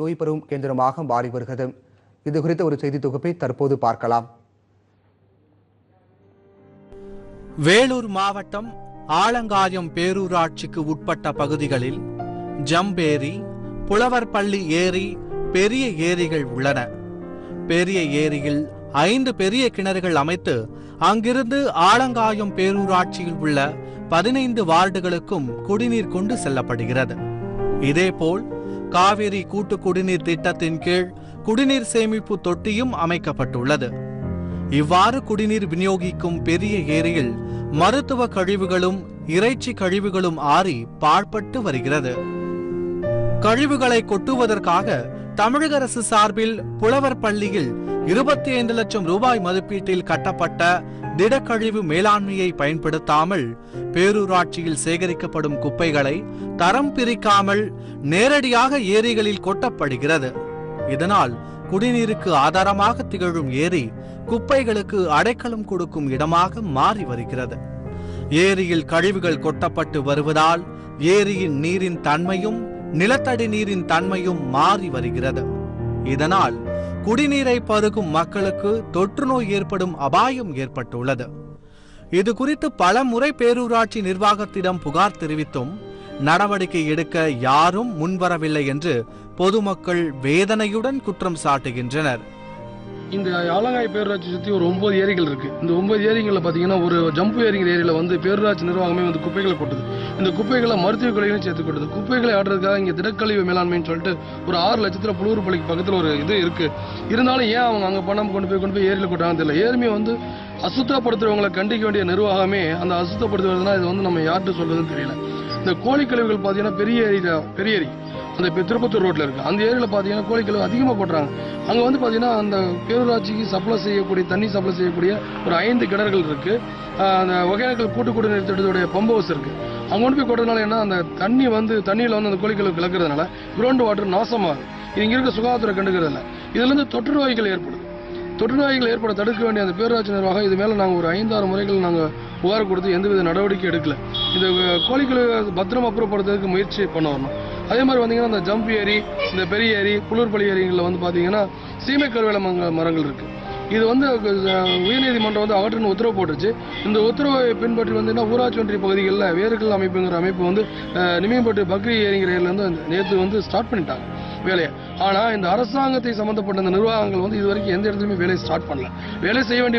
நோய் பரவும் கேந்திரமாக மாறி வருகிறது. இது குறித்த ஒரு செய்தி தொகுப்பை தற்போது பார்க்கலாம். வேலூர் மாவட்டம் ஆலங்காயம் பேரூராட்சிக்கு உட்பட்ட பகுதிகளில் ஜம்பேரி புலவர்பள்ளி ஏரி பெரிய ஏரிகள் உள்ளன. பெரிய ஏரியில் ஐந்து பெரிய கிணறுகள் அமைத்து அங்கிருந்து ஆலங்காயம் பேரூராட்சியில் உள்ள பதினைந்து வார்டுகளுக்கும் குடிநீர் கொண்டு செல்லப்படுகிறது. இதேபோல் காவிரி கூட்டு குடிநீர் திட்டத்தின் கீழ் குடிநீர் சேமிப்பு தொட்டியும் அமைக்கப்பட்டுள்ளது. இவ்வாறு குடிநீர் விநியோகிக்கும் பெரிய ஏரியில் மருத்துவ கழிவுகளும் இறைச்சி கழிவுகளும் ஆறி பாழ்பட்டு வருகிறது. கழிவுகளை கொட்டுவதற்காக தமிழக அரசு சார்பில் புலவர் பள்ளியில் இருபத்தி ஐந்து லட்சம் ரூபாய் மதிப்பீட்டில் கட்டப்பட்ட திடக்கழிவு மேலாண்மையை பயன்படுத்தாமல் பேரூராட்சியில் சேகரிக்கப்படும் குப்பைகளை தரம் பிரிக்காமல் நேரடியாக ஏரிகளில் கொட்டப்படுகிறது. இதனால் குடிநீருக்கு ஆதாரமாக திகழும் ஏரி குப்பைகளுக்கு அடைக்கலம் கொடுக்கும் இடமாக மாறி வருகிறது. ஏரியில் கழிவுகள் கொட்டப்பட்டு வருவதால் ஏரியின் நீரின் தன்மையும் நிலத்தடி நீரின் தன்மையும் மாறி வருகிறது. இதனால் குடிநீரை பருகும் மக்களுக்கு தொற்று நோய் ஏற்படும் அபாயம் ஏற்பட்டுள்ளது. இது குறித்து பல முறை பேரூராட்சி நிர்வாகத்திடம் புகார் தெரிவித்தும் நடவடிக்கை எடுக்க யாரும் முன்வரவில்லை என்று பொதுமக்கள் வேதனையுடன் குற்றம் சாட்டுகின்றனர். இந்த ஆலங்காய் பேரூராட்சி சுற்றி ஒரு ஒன்பது ஏரிகள் இருக்கு. இந்த ஒன்பது ஏரிகளில் பார்த்தீங்கன்னா ஒரு ஜம்பு ஏரிங்கிற ஏரியில் வந்து பேரூராட்சி நிர்வாகமே வந்து குப்பைகளை கொட்டுது. இந்த குப்பைகளை மருத்துவ கழிவுலையும் சேர்த்து கொட்டுது. குப்பைகளை ஆடுறதுக்காக இங்கே திடக்கழிவு மேலாண்மைன்னு சொல்லிட்டு ஒரு ஆறு லட்சத்தில் புலூர் பள்ளிக்கு பக்கத்தில் ஒரு இது இருக்கு. இருந்தாலும் ஏன் அவங்க அங்கே பணம் கொண்டு போய் கொண்டு போய் ஏரியில் கொட்டாங்கன்னு தெரியல. ஏருமே வந்து அசுத்தப்படுத்துறவங்களை கண்டிக்க வேண்டிய நிர்வாகமே அந்த அசுத்தப்படுத்துவதுனா இது வந்து நம்ம யார்கிட்ட சொல்றதுன்னு தெரியல. இந்த கோழி கழிவுகள் பார்த்தீங்கன்னா பெரிய ஏரியா பெரிய ஏரி. அந்த திருப்பத்தூர் ரோட்ல இருக்கு. அந்த ஏரியாவில் பார்த்தீங்கன்னா கோழி அதிகமாக போடுறாங்க அங்கே வந்து பார்த்தீங்கன்னா அந்த பேரூராட்சிக்கு சப்ளை செய்யக்கூடிய தண்ணி சப்ளை செய்யக்கூடிய ஒரு ஐந்து கிணறுகள் இருக்கு. அந்த ஒகேனக்கல் கூட்டு நிறுத்தத்துடைய திட்டத்துடைய பம்பு ஹவுஸ் இருக்கு. அங்கே கொண்டு போய் கொட்டுறதுனால என்ன அந்த தண்ணி வந்து தண்ணியில் வந்து அந்த கோழி கலக்கிறதுனால கிரவுண்ட் வாட்டர் நாசமாகுது. இது இங்க இருக்க சுகாதாரத்துறை கண்டுக்கிறது இல்லை இதுல இருந்து தொற்று நோய்கள் ஏற்படுது. தொற்று நோய்கள் ஏற்பட தடுக்க வேண்டிய அந்த பேரூராட்சி நிர்வாகம் இது மேல நாங்க ஒரு ஐந்தாறு முறைகள் நாங்க புகார் கொடுத்து எந்தவித நடவடிக்கை எடுக்கல. இந்த கோழிகளை பத்திரம் அப்புறப்படுத்துறதுக்கு முயற்சி பண்ண வரணும். அதே மாதிரி வந்தீங்கன்னா இந்த ஜம்ப் ஏரி இந்த பெரிய ஏரி புலூர்பள்ளி ஏரிங்களில் வந்து பார்த்தீங்கன்னா சீமை கருவேல மரங்கள் இருக்கு. இது வந்து உயர்நீதிமன்றம் வந்து அகற்றணும் உத்தரவு போட்டுருச்சு. இந்த உத்தரவை பின்பற்றி வந்தீங்கன்னா ஊராட்சி ஒன்றிய பகுதிகளில் வேர்கள் அமைப்புங்கிற அமைப்பு வந்து நிமியம்பட்டு பக்ரி ஏரிங்கிற ஏரியிலேருந்து நேற்று வந்து ஸ்டார்ட் பண்ணிட்டாங்க வேலையை. ஆனால் இந்த அரசாங்கத்தை சம்பந்தப்பட்ட இந்த நிர்வாகங்கள் வந்து இது வரைக்கும் எந்த இடத்துலையுமே வேலையை ஸ்டார்ட் பண்ணல. வேலை செய்ய வேண்டிய